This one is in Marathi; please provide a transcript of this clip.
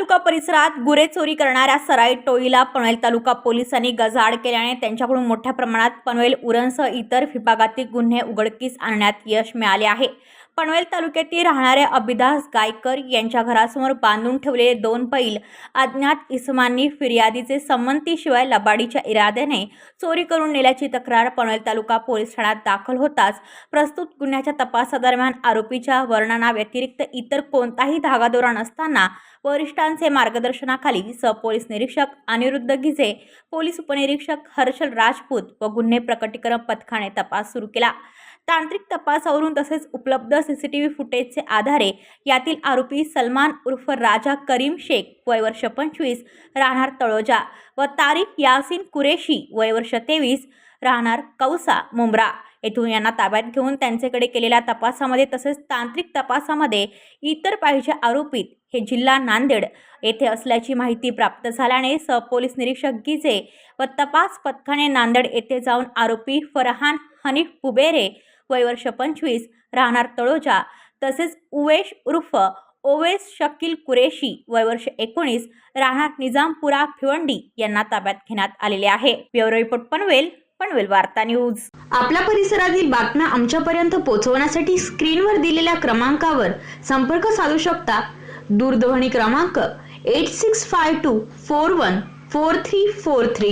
तालुका परिसरात गुरे चोरी करणाऱ्या सराई टोळीला पनवेल तालुका पोलिसांनी गजाआड केल्याने त्यांच्याकडून मोठ्या प्रमाणात पनवेल उरणसह इतर विभागातील गुन्हे उघडकीस आणण्यात यश मिळाले आहे. पनवेल तालुक्यातील राहणारे अभिदास गायकर यांच्या घरासमोर बांधून ठेवलेले दोन बैल अज्ञात इसमांनी फिर्यादीचे संमतीशिवाय लबाडीच्या इराद्याने चोरी करून नेल्याची तक्रार पनवेल तालुका पोलीस ठाण्यात दाखल होताच प्रस्तुत गुन्ह्याच्या तपासादरम्यान आरोपीच्या वर्णनाव्यतिरिक्त इतर कोणताही धागादोरा नसताना वरिष्ठांचे मार्गदर्शनाखाली सहपोलीस निरीक्षक अनिरुद्ध गिजे पोलीस उपनिरीक्षक हर्षल राजपूत व गुन्हे प्रकटीकरण पथकाने तपास सुरू केला. तांत्रिक तपासावरून तसेच उपलब्ध सीसीटीव्ही फुटेजचे आधारे यातील आरोपी सलमान उर्फ राजा करीम शेख वय वर्ष पंचवीस राहणार तळोजा व तारिक यासिन कुरेशी वय वर्ष तेवीस राहणार कौसा मुंब्रा. येथून यांना ताब्यात घेऊन त्यांच्याकडे केलेल्या तपासामध्ये तसेच तांत्रिक तपासामध्ये इतर पाहिजे आरोपित हे जिल्हा नांदेड येथे असल्याची माहिती प्राप्त झाल्याने सहपोलीस निरीक्षक गिजे व तपास पथकाने नांदेड येथे जाऊन आरोपी फरहान हनीफ पुबेरे वय वर्ष पंचवीस राहणार तळोजा. तसेच उवेश उर्फ ओवेस शकील कुरेशी वय वर्ष एकोणीस राहणार निजामपुरा भिवंडी यांना ताब्यात घेण्यात आलेले आहे. ब्युरो रिपोर्ट पनवेल पनवेल वार्ता न्यूज. आपल्या परिसरातील बातम्या आमच्यापर्यंत पोहोचवण्यासाठी स्क्रीनवर दिलेल्या क्रमांकावर संपर्क साधू शकता. दूरध्वनी क्रमांक eight six five two four one four three four three